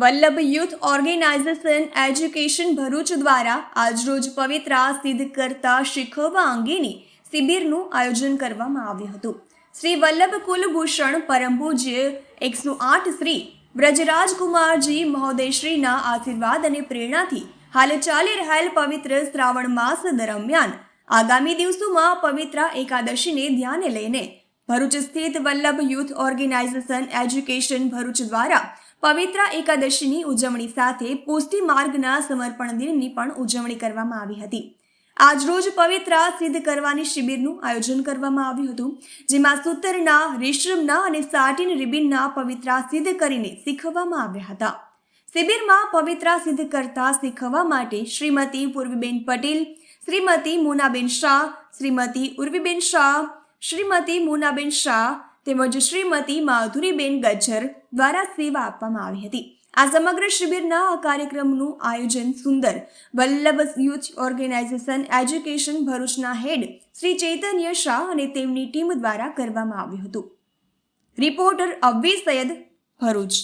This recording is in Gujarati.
Vallabh youth organisation education Bharuch દ્વારા આજરોજ પવિત્રા સિદ્ધ કરતા શીખવવા અંગેની શિબિરનું આયોજન કરવામાં આવ્યું હતું. શ્રી વલ્લભ કુલભૂષણ પરમપૂજ્ય એકસો આઠ શ્રી બ્રજરાજકુમારજી મહોદયશ્રીના આશીર્વાદ અને પ્રેરણાથી હાલ ચાલી રહેલ પવિત્ર શ્રાવણ માસ દરમિયાન આગામી દિવસોમાં પવિત્ર એકાદશીને ધ્યાને લઈને ભરૂચ સ્થિત Vallabh youth organisation education Bharuch દ્વારા પવિત્ર એકાદશીની ઉજવણી સાથે પુષ્ટિ માર્ગના સમર્પણ દિનની પણ ઉજવણી કરવામાં આવી હતી. આજરોજ પવિત્ર સિદ્ધ કરવાની શિબિરનું આયોજન કરવામાં આવ્યું હતું, જેમાં સૂતરના રેશમના અને સાટીન રિબિનના પવિત્ર સિદ્ધ કરીને શીખવવામાં આવ્યા હતા. શિબિરમાં પવિત્ર સિદ્ધ કરતા શીખવવા માટે શ્રીમતી પૂર્વીબેન પટેલ, શ્રીમતી મોનાબેન શાહ, શ્રીમતી ઉર્વીબેન શાહ શ્રીમતી મુનાબેન શાહ તેમજ શ્રીમતી માધુરીબેન ગજ્જર દ્વારા સેવા આપવામાં આવી હતી. આ સમગ્ર શિબિરના આ કાર્યક્રમનું આયોજન સુંદર વલ્લભ યુથ ઓર્ગેનાઇઝેશન એજ્યુકેશન ભરૂચના હેડ શ્રી ચૈતન્ય શાહ અને તેમની ટીમ દ્વારા કરવામાં આવ્યું હતું. રિપોર્ટર અબ્વી સૈયદ ભરૂચ.